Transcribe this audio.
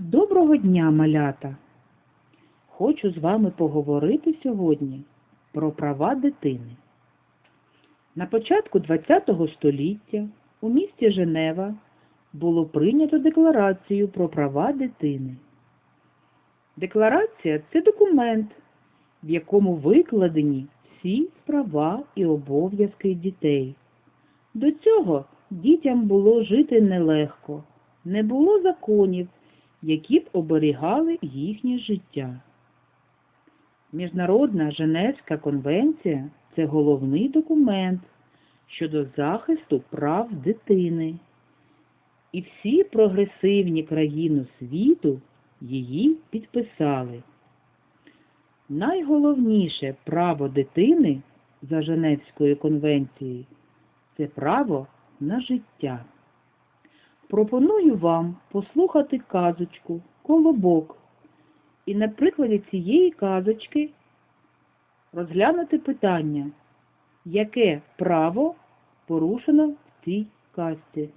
Доброго дня, малята! Хочу з вами поговорити сьогодні про права дитини. На початку ХХ століття у місті Женева було прийнято декларацію про права дитини. Декларація це документ, в якому викладені всі права і обов'язки дітей. До цього дітям було жити нелегко, не було законів, які б оберігали їхнє життя. Міжнародна Женевська конвенція це головний документ щодо захисту прав дитини. І всі прогресивні країни світу її підписали. Найголовніше право дитини за Женевською конвенцією це право на життя. Пропоную вам послухати казочку Колобок і на прикладі цієї казочки розглянути питання, яке право порушено в цій казці.